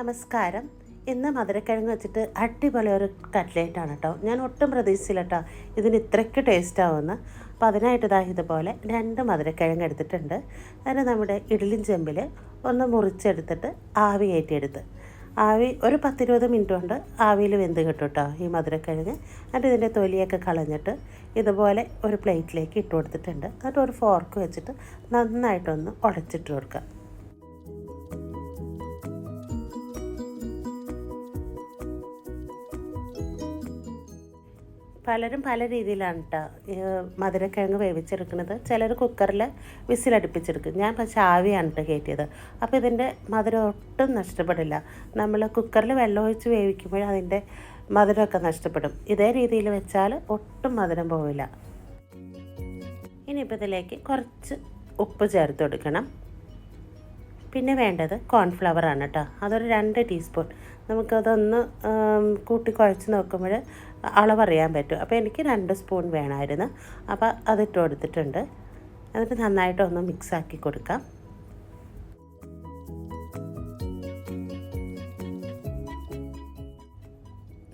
നമസ്കാരം. ഇന്ന് മധുരക്കിഴങ്ങ് വെച്ചിട്ട് അടിപൊളി ഒരു കട്ട്ലേറ്റാണ് കേട്ടോ ഞാൻ ഒട്ടും പ്രതീക്ഷിച്ചില്ല കേട്ടോ ഇതിന് ഇത്രയ്ക്ക് ടേസ്റ്റ് ആവുമെന്ന്. അപ്പോൾ അതിനായിട്ട് ഇതാ ഇതുപോലെ രണ്ട് മധുരക്കിഴങ്ങ് എടുത്തിട്ടുണ്ട്. അതിന് നമ്മുടെ ഇഡ്ലിൻ ചെമ്പിൽ ഒന്ന് മുറിച്ചെടുത്തിട്ട് ആവി കയറ്റിയെടുത്ത്. ആവി ഒരു പത്തിരുപത് മിനിറ്റ് കൊണ്ട് ആവിയിൽ വെന്ത് കിട്ടും കേട്ടോ ഈ മധുരക്കിഴങ്ങ്. എന്നിട്ട് ഇതിന്റെ തൊലിയൊക്കെ കളഞ്ഞിട്ട് ഇതുപോലെ ഒരു പ്ലേറ്റിലേക്ക് ഇട്ട് കൊടുത്തിട്ടുണ്ട്. എന്നിട്ട് ഒരു ഫോർക്ക് വെച്ചിട്ട് നന്നായിട്ടൊന്ന് ഉടച്ചിട്ട് കൊടുക്കുക. പലരും പല രീതിയിലാണ് കേട്ടോ മധുരക്കിഴങ്ങ് വേവിച്ചെടുക്കുന്നത്. ചിലർ കുക്കറിൽ വിസിലടുപ്പിച്ചെടുക്കും. ഞാൻ പക്ഷേ ആവിയാണ് കേട്ടോ കയറ്റിയത്. അപ്പോൾ ഇതിന്റെ മധുരം ഒട്ടും നഷ്ടപ്പെടില്ല. നമ്മൾ കുക്കറിൽ വെള്ളം ഒഴിച്ച് വേവിക്കുമ്പോൾ അതിന്റെ മധുരമൊക്കെ നഷ്ടപ്പെടും. ഇതേ രീതിയിൽ വെച്ചാൽ ഒട്ടും മധുരം പോവില്ല. ഇനിയിപ്പോൾ ഇതിലേക്ക് കുറച്ച് ഉപ്പ് ചേർത്ത് കൊടുക്കണം. പിന്നെ വേണ്ടത് കോൺഫ്ലവർ ആണ് കേട്ടോ അതൊരു രണ്ട് ടീസ്പൂൺ നമുക്കതൊന്ന് കൂട്ടി കുഴച്ച് നോക്കുമ്പോൾ അളവറിയാൻ പറ്റും. അപ്പോൾ എനിക്ക് രണ്ട് സ്പൂൺ വേണമായിരുന്നു. അപ്പോൾ അതിട്ട് കൊടുത്തിട്ടുണ്ട്. എന്നിട്ട് നന്നായിട്ടൊന്ന് മിക്സാക്കി കൊടുക്കാം.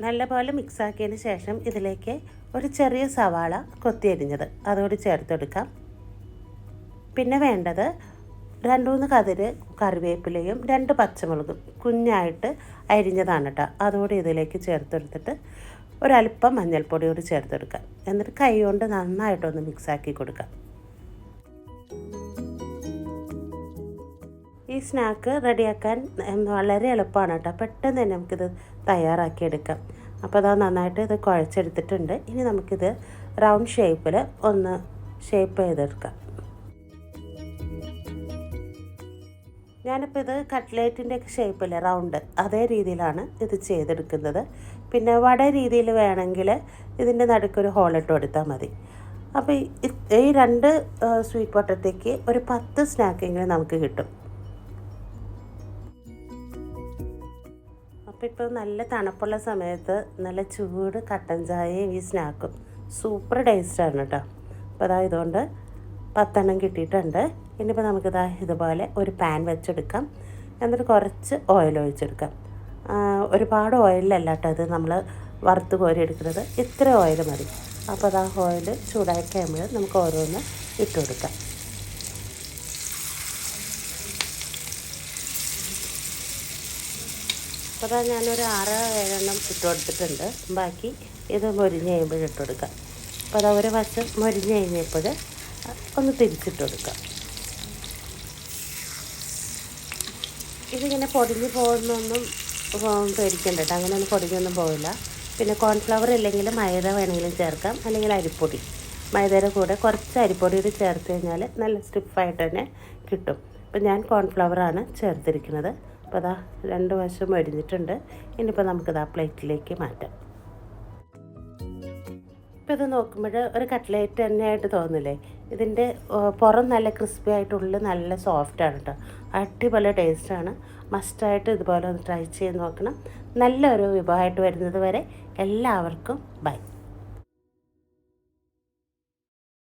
നല്ലപോലെ മിക്സ് ആക്കിയതിന് ശേഷം ഇതിലേക്ക് ഒരു ചെറിയ സവാള കൊത്തിയരിഞ്ഞത്. അതുകൂടി ചേർത്തെടുക്കാം. പിന്നെ വേണ്ടത് രണ്ട് മൂന്ന് കതിര് കറിവേപ്പിലയും രണ്ട് പച്ചമുളകും കുഞ്ഞായിട്ട് അരിഞ്ഞതാണ് കേട്ടോ. അതുകൂടി ഇതിലേക്ക് ചേർത്തെടുത്തിട്ട് ഒരല്പം മഞ്ഞൾപ്പൊടി കൂടി ചേർത്തെടുക്കാം എന്നിട്ട് കൈ കൊണ്ട് നന്നായിട്ടൊന്ന് മിക്സാക്കി കൊടുക്കാം ഈ സ്നാക്ക് റെഡിയാക്കാൻ വളരെ എളുപ്പമാണ് കേട്ടോ. പെട്ടെന്ന് തന്നെ നമുക്കിത് തയ്യാറാക്കിയെടുക്കാം അപ്പോൾ അത് നന്നായിട്ട് ഇത് കുഴച്ചെടുത്തിട്ടുണ്ട്. ഇനി നമുക്കിത് റൗണ്ട് ഷേപ്പിൽ ഒന്ന് ഷേപ്പ് ചെയ്തെടുക്കാം. ഞാനിപ്പോൾ ഇത് കട്ട്ലേറ്റിന്റെ ഷേപ്പില്ലേ റൗണ്ട് അതേ രീതിയിലാണ് ഇത് ചെയ്തെടുക്കുന്നത്. പിന്നെ വട രീതിയിൽ വേണമെങ്കിൽ ഇതിന്റെ നടുക്കൊരു ഹോളിട്ട് കൊടുത്താൽ മതി. അപ്പോൾ ഈ രണ്ട് സ്വീറ്റ് പൊട്ടത്തേക്ക് ഒരു പത്ത് സ്നാക്കെങ്കിലും നമുക്ക് കിട്ടും. അപ്പോൾ ഇപ്പോൾ നല്ല തണുപ്പുള്ള സമയത്ത് നല്ല ചൂട് കട്ടൻ ചായയും ഈ സ്നാക്കും സൂപ്പർ ടേസ്റ്റാണ് കേട്ടോ അപ്പോൾ അതായതുകൊണ്ട് പത്തെണ്ണം കിട്ടിയിട്ടുണ്ട്. ഇനിയിപ്പോൾ നമുക്കിതാ ഇതുപോലെ ഒരു പാൻ വെച്ചെടുക്കാം. എന്നിട്ട് കുറച്ച് ഓയിൽ ഒഴിച്ചെടുക്കാം. ഒരുപാട് ഓയിലല്ല കേട്ടോ ഇത് നമ്മൾ വറുത്ത് കോരി എടുക്കുന്നത്. ഇത്ര ഓയിൽ മതി. അപ്പോൾ അതാ ഓയിൽ ചൂടായി കഴിയുമ്പോൾ നമുക്ക് ഓരോന്ന് ഇട്ട് കൊടുക്കാം. അപ്പോൾ അതാ ഞാനൊരു ആറ് ഏഴെണ്ണം ഇട്ട് കൊടുത്തിട്ടുണ്ട്. ബാക്കി ഇത് മൊരിഞ്ഞ് കഴിയുമ്പോൾ ഇട്ട് കൊടുക്കാം. അപ്പോൾ അതാ ഒരു വശം മൊരിഞ്ഞ് കഴിഞ്ഞപ്പോൾ ഒന്ന് തിരിച്ചിട്ട് കൊടുക്കാം. ഇതിങ്ങനെ പൊടിഞ്ഞ് പോകുന്നൊന്നും പേടിക്കണ്ട കേട്ടോ. അങ്ങനെയൊന്നും പൊടിഞ്ഞൊന്നും പോകില്ല പിന്നെ കോൺഫ്ലവർ ഇല്ലെങ്കിൽ മൈദ വേണമെങ്കിലും ചേർക്കാം. അല്ലെങ്കിൽ അരിപ്പൊടി. മൈദയുടെ കൂടെ കുറച്ച് അരിപ്പൊടി കൂടി ചേർത്ത് കഴിഞ്ഞാൽ നല്ല സ്റ്റിഫായിട്ട് തന്നെ കിട്ടും. അപ്പം ഞാൻ കോൺഫ്ലവറാണ് ചേർത്തിരിക്കുന്നത്. അപ്പോൾ അതാ രണ്ട് വശം മരിഞ്ഞിട്ടുണ്ട് ഇനിയിപ്പോൾ നമുക്കിതാ പ്ലേറ്റിലേക്ക് മാറ്റാം. ഇപ്പോൾ ഇത് നോക്കുമ്പോൾ ഒരു കട്ട്ലേറ്റ് തന്നെയായിട്ട് തോന്നില്ലേ ഇതിന്റെ പുറം നല്ല ക്രിസ്പി ആയിട്ട് ഉള്ളിൽ നല്ല സോഫ്റ്റാണ് കേട്ടോ അടിപൊളി ടേസ്റ്റാണ് മസ്റ്റായിട്ട് ഇതുപോലെ ഒന്ന് ട്രൈ ചെയ്ത് നോക്കണം. നല്ലൊരു വിഭവമായിട്ട് വരുന്നത് വരെ എല്ലാവർക്കും ബൈ